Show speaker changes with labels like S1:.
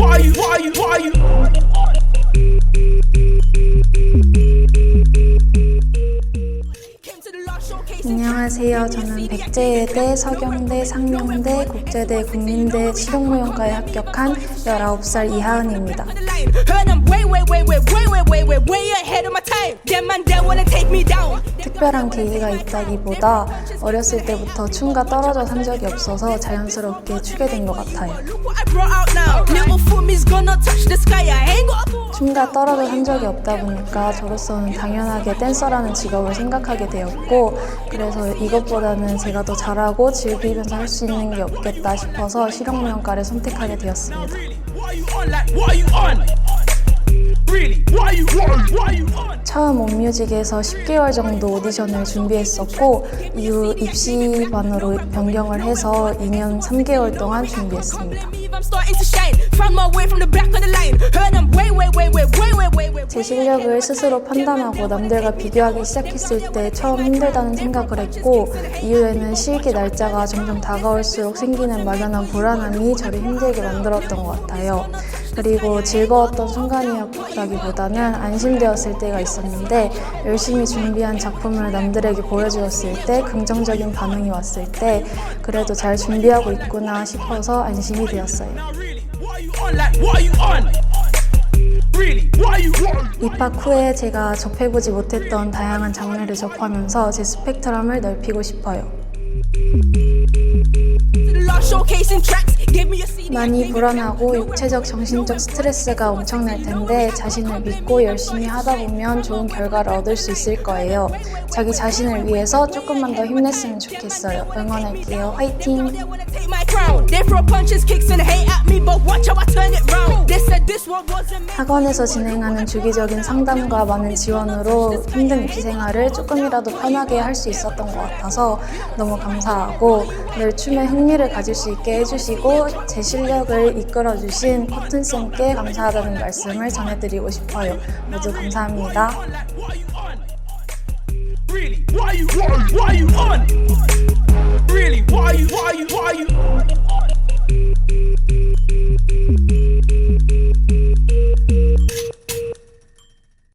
S1: 와유 와유 와유 안녕하세요. 저는 백제예대, 서경대, 상명대, 국제대, 국민대 실용무용과에 합격한 19살 이하은입니다. 특별한 계기가 있다기보다 어렸을 때부터 춤과 떨어져 산 적이 없어서 자연스럽게 추게 된 것 같아요. 춤과 떨어져 산 적이 없다 보니까 저로서는 당연하게 댄서라는 직업을 생각하게 되었고 그래서 이것보다는 제가 더 잘하고 즐기면서 할 수 있는 게 없겠다 싶어서 실용무용과를 선택하게 되었습니다. 처음 온뮤직에서 10개월 정도 오디션을 준비했었고 이후 입시반으로 변경을 해서 2년 3개월 동안 준비했습니다. 제 실력을 스스로 판단하고 남들과 비교하기 시작했을 때 처음 힘들다는 생각을 했고 이후에는 실기 날짜가 점점 다가올수록 생기는 막연한 불안함이 저를 힘들게 만들었던 것 같아요. 그리고 즐거웠던 순간이었다기보다는 안심되었을 때가 있었는데 열심히 준비한 작품을 남들에게 보여주었을 때 긍정적인 반응이 왔을 때 그래도 잘 준비하고 있구나 싶어서 안심이 되었어요. 입학 후에 제가 접해보지 못했던 다양한 장르를 접하면서 제 스펙트럼을 넓히고 싶어요. 많이 불안하고 육체적, 정신적 스트레스가 엄청날 텐데 자신을 믿고 열심히 하다 보면 좋은 결과를 얻을 수 있을 거예요. 자기 자신을 위해서 조금만 더 힘냈으면 좋겠어요. 응원할게요. 화이팅! 학원에서 진행하는 주기적인 상담과 많은 지원으로 힘든 입시 생활을 조금이라도 편하게 할 수 있었던 것 같아서 너무 감사하고 늘 춤에 흥미를 가질 수 있게 해주시고 제 실력을 이끌어주신 커튼쌤께 감사하다는 말씀을 전해드리고 싶어요. 모두 감사합니다.